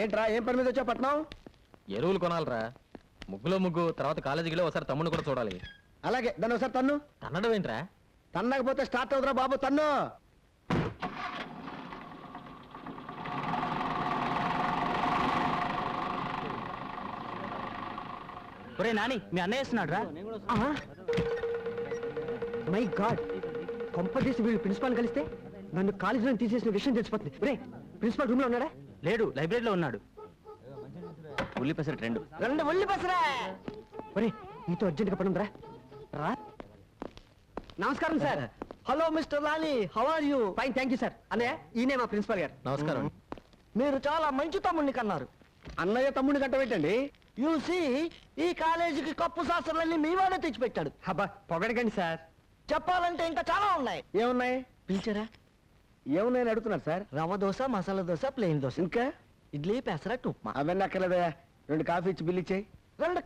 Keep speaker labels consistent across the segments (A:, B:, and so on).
A: ఏంట్రా ఏం పని మీద వచ్చావు పట్నం?
B: ఎరువులు కొనాలరా. ముగ్గులో ముగ్గు తర్వాత కాలేజీకి వెళ్ళి ఒకసారి తమ్ముడు కూడా చూడాలి.
A: అలాగే దాన్ని ఒకసారి తన్ను.
B: కన్నడం ఏంట్రా?
A: తన్నకపోతే స్టార్ట్ అవుతురా బాబు తన్ను.
C: ఒరే నాని మీ అన్నయ్య వస్తున్నాడు రా
D: మై గాడ్ కొంపదీసి వీళ్ళు ప్రిన్సిపాల్ కలిస్తే నన్ను కాలేజీలో తీసేసిన విషయం తెలిసిపోతుంది. రే ప్రిన్సిపాల్ రూమ్లో ఉన్నాడా?
C: లేడు లైబ్రరీలో ఉన్నాడు. ఉల్లి పెసరట్ రెండు.
D: రెండు ఒళ్ళు బసరా ఒరే నీతో అర్జెంట్గా పనుందిరా రా. నమస్కారం sir. Hello mister Lali how are you? Fine thank you sir. అన్నయ్య ఈయనే మా ప్రిన్సిపాల్ గారు.
B: నమస్కారం.
D: మీరు చాలా మంచి తమ్ముడిని కన్నారు.
A: అన్నయ్య తమ్ముడిని కట్టబెట్టండి.
D: యూసి ఈ కాలేజీకి కప్పు శాస్త్రాలన్నీ మీ వాడే తెచ్చిపెట్టాడు.
A: అబ్బా పొగడకండి సార్.
D: చెప్పాలంటే ఇంకా చాలా ఉన్నాయి.
A: ఏమున్నాయి?
D: పిలిచారా?
A: ఏమున్నాయని అడుగుతున్నారు సార్?
D: రవ్వ దోశ మసాలా దోశ ప్లెయిన్ దోశ.
A: ఇంకా?
D: ఇడ్లీ పెసరట్టు ఉప్మా.
A: అవన్నీ అక్కర్లేదయ్యా. రెండు కాఫీ ఇచ్చి బిల్ ఇచ్చేయి.
D: రెండు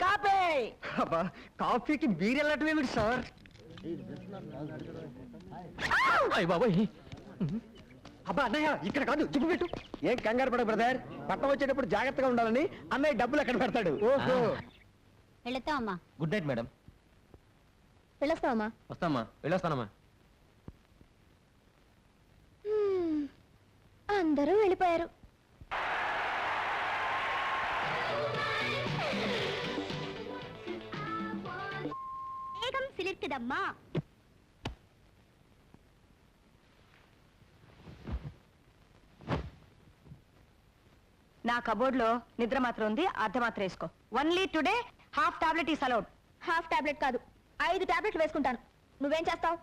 D: అబ్బా కాఫీకి బీర్ వెళ్ళటం ఏమిటి సార్?
B: అయ్య బాబాయ్.
D: అబ్బా అన్నయ్య ఇక్కడ కాదు జిప్పు పెట్టు.
A: ఏం కంగారు పడ బ్రదర్. పట్నం వచ్చేటప్పుడు జాగ్రత్తగా ఉండాలని అన్నయ్య డబ్బులు ఎక్కడ పెడతాడు. ఓహో.
B: Good night madam.
E: వెళ్ళొస్తావమ్మా.
B: వస్తామ్మా వెళ్ళొస్తానమ్మా.
E: అందరూ వెళ్ళిపోయారు. వేగం సిలిర్కిదమ్మా
F: నా కబోర్డ్లో నిద్ర మాత్రం ఉంది అర్ధ మాత్రం వేసుకో. Only today half tablet is allowed
E: half tablet కాదు ఐదు టాబ్లెట్లు వేసుకుంటాను. నువ్వేం చేస్తావు?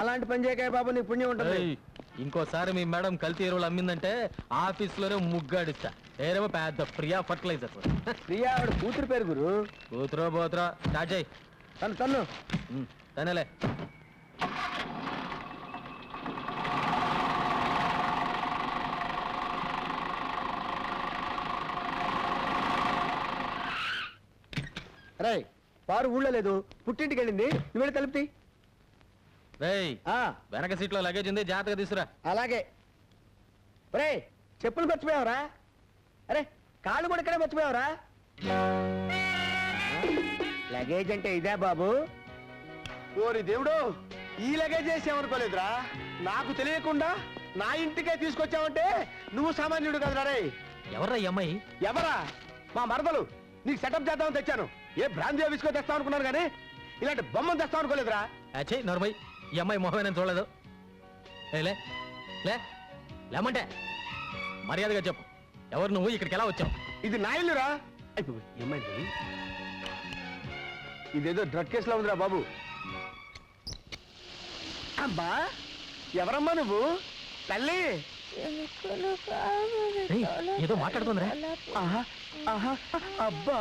A: అలాంటి పని చేయకాయ బాబు నీకు పుణ్యం ఉంటుంది.
B: ఏయ్, ఇంకోసారి మీ మేడం కల్తీ ఎరువులు అమ్మిందంటే ఆఫీస్లోనే ముగ్గాడిస్తా. ఏరేమో పెద్ద ప్రియా ఫర్టిలైజర్
A: ప్రియా ఆవిడ కూతురు పేరు గురు.
B: కూతురో పోతురో స్టార్ట్ చేయి.
A: తను తన్ను.
B: ఉమ్, తనేలే.
A: రే పారు ఊళ్ళో లేదు. పుట్టింటికి వెళ్ళింది. నువ్వు వెళ్ళి తలుపుతి
B: రేయ్
A: ఆ,
B: వెనక సీట్లో లగేజ్ ఉంది జాగ్రత్తగా తీసురా
A: అలాగే. రే చెప్పులు మర్చిపోయావరా? అరే కాళ్ళు కూడా ఇక్కడే మర్చిపోయావరా? లగేజ్ అంటే ఇదే బాబు. ఓరి దేవుడు ఈ లగేజ్ చేసామనుకోలేదురా నాకు తెలియకుండా నా ఇంటికే తీసుకొచ్చావంటే నువ్వు సామాన్యుడు కదరా రే
B: ఎవర్రా ఈ అమ్మాయి?
A: ఎవరా? మా మరదలు. నీకు సెటప్ చేద్దామని తెచ్చాను. ఏ ఆఫీస్కో తెస్తాం అనుకున్నాను కానీ ఇలాంటి బొమ్మను తెస్తాం అనుకోలేదురా
B: అచ్చే నోర్మై ఈ అమ్మాయి మొహమే నేను చూడలేదు. లే లే లేమంటే మర్యాదగా చెప్పు. ఎవరు నువ్వు? ఇక్కడికి ఎలా వచ్చావు?
A: ఇది నా ఇల్లురా. ఏమైంది ఇదేదో డ్రగ్ కేసులో ఉందిరా బాబు. అమ్మా ఎవరమ్మా నువ్వు? తల్లి.
B: ఏదో మాట్లాడుతుందిరా.
A: ఆహా, ఆహా, అబ్బా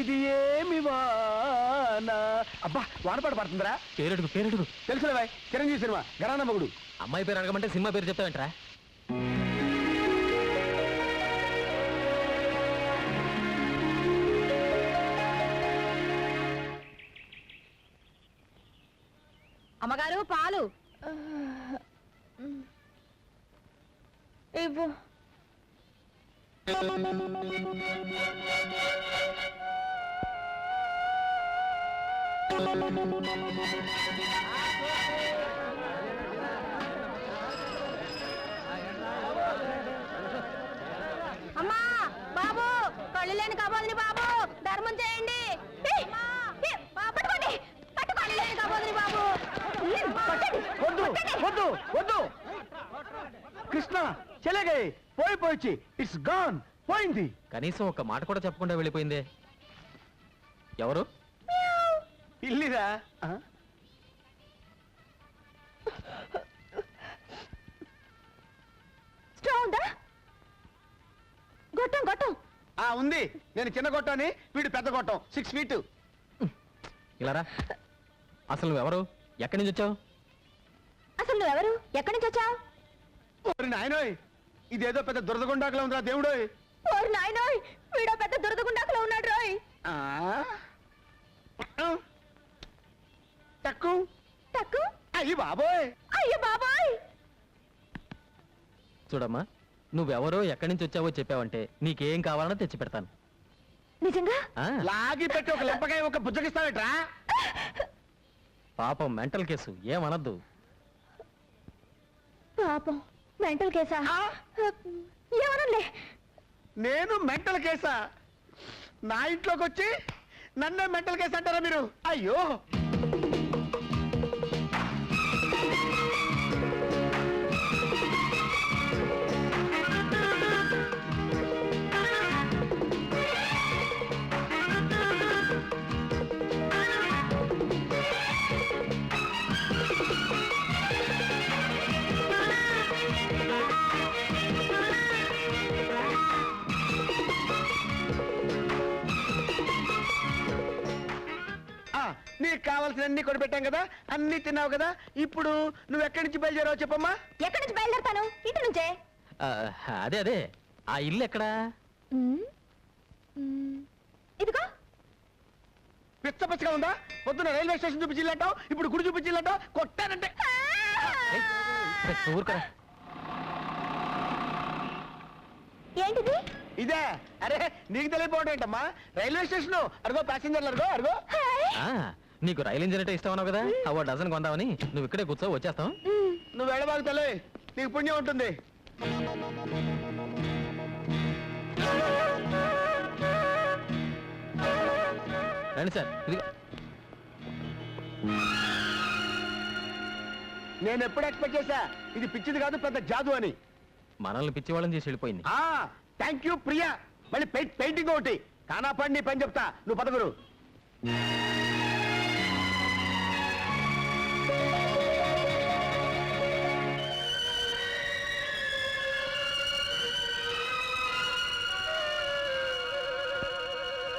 A: ఇది ఏమి వానా? అబ్బా వానపాటు పడుతుందిరా.
B: పేరెడుగు పేరెడుగు.
A: తెలుసులే బాయ్ చిరంజీవి సినిమా గరాన మగుడు.
B: అమ్మాయి పేరు అడగమంటే సినిమా పేరు చెప్తావేంట్రా?
F: అమ్మగారు పాలు.
E: ఇవ్వు అమ్మా బాబు కళ్ళు లేని
A: కృష్ణ చెలగే పోయి పోయిచ్చి ఇట్స్ గాన్ పోయింది.
B: కనీసం ఒక మాట కూడా చెప్పకుండా వెళ్ళిపోయిందే. ఎవరు?
A: ఇల్లిరా.
E: ఉందా? గొట్టం గొట్టం.
A: ఆ ఉంది. నేను చిన్న గొట్టని వీడు పెద్ద గొట్టం. సిక్స్ ఫీట్
B: ఇలా రా. అసలు నువ్వెవరు? ఎక్కడి నుంచి వచ్చావు?
E: అసలు నువ్వెవరు? ఎక్కడి నుంచి వచ్చావు?
A: ఓరి నాయనోయ్ ఇదేదో పెద్ద దురదగుండాకులో ఉందిరా దేవుడోయ్.
E: ఓరు నాయనోయ్ వీడో పెద్ద దురదగుండాకులో ఉన్నాడు రోయ్.
A: ఆ? తక్కు.
E: తక్కు?
A: అయ్యి బాబోయ్.
E: అయ్యో బాబాయ్.
B: చూడమ్మా నువ్వెవరో ఎక్కడి నుంచి వచ్చావో చెప్పావంటే నీకేం కావాలన్నా తెచ్చి పెడతాను.
E: నిజంగా?
B: ఆ,
A: లాగి పెట్టి ఒక లెంపకాయ ఒక బుజ్జగిస్తావేట్రా?
B: పాపం మెంటల్ కేసు ఏమనద్దు.
E: పాపం. మెంటల్ కేసా?
A: ఆ?
E: ఏమనలే
A: నేను మెంటల్ కేసా? నా ఇంట్లోకి వచ్చి నన్నే మెంటల్ కేసు అంటారా మీరు? అయ్యో! అన్ని కొనిపెట్టాం కదా అన్ని తిన్నావు కదా ఇప్పుడు నువ్వు ఎక్కడి నుంచి బయలుదేరావు చెప్పమ్మా.
E: ఎక్కడి నుంచి బయలుదేరతాను? ఇంటి నుంచే.
B: ఆ, అదే అదే. ఆ ఇల్లు ఎక్కడా.
E: ఇదిగో.
A: పిచ్చ పిచ్చగా ఉందా? పొద్దున రైల్వే స్టేషన్ చూపించిల్లంటావు ఇప్పుడు గుడి చూపించిల్లంటావు కొట్టానంటే.
B: ఏయ్, ఊరుకోరా.
E: ఏంటిది?
A: ఇదే. అరే నీకు తెలియపోవడం ఏంటమ్మా? Railway station. అరుగో ప్యాసింజర్లు అరుగో అరుగో.
E: హాయ్.
B: ఆ, నీకు రైలు ఇంజిన్ అంటే ఇష్టం కదా అవో డజన్ కొందామని. నువ్వు ఇక్కడే కూర్చో వచ్చేస్తాం.
A: నువ్వు వెళ్ళబాకు తల్లి. నీకు పుణ్యం ఉంటుంది.
B: రండి సార్ ఇది
A: నేను ఎప్పుడు ఎక్స్పెక్ట్ చేశా? ఇది పిచ్చిది కాదు పెద్ద జాదు అని.
B: మనల్ని పిచ్చి వాళ్ళని చేసి వెళ్ళిపోయింది.
A: Thank you Priya. మళ్ళీ పెయింటింగ్ ఒకటి. కానా పడి పని చెప్తా. నువ్వు పదగురు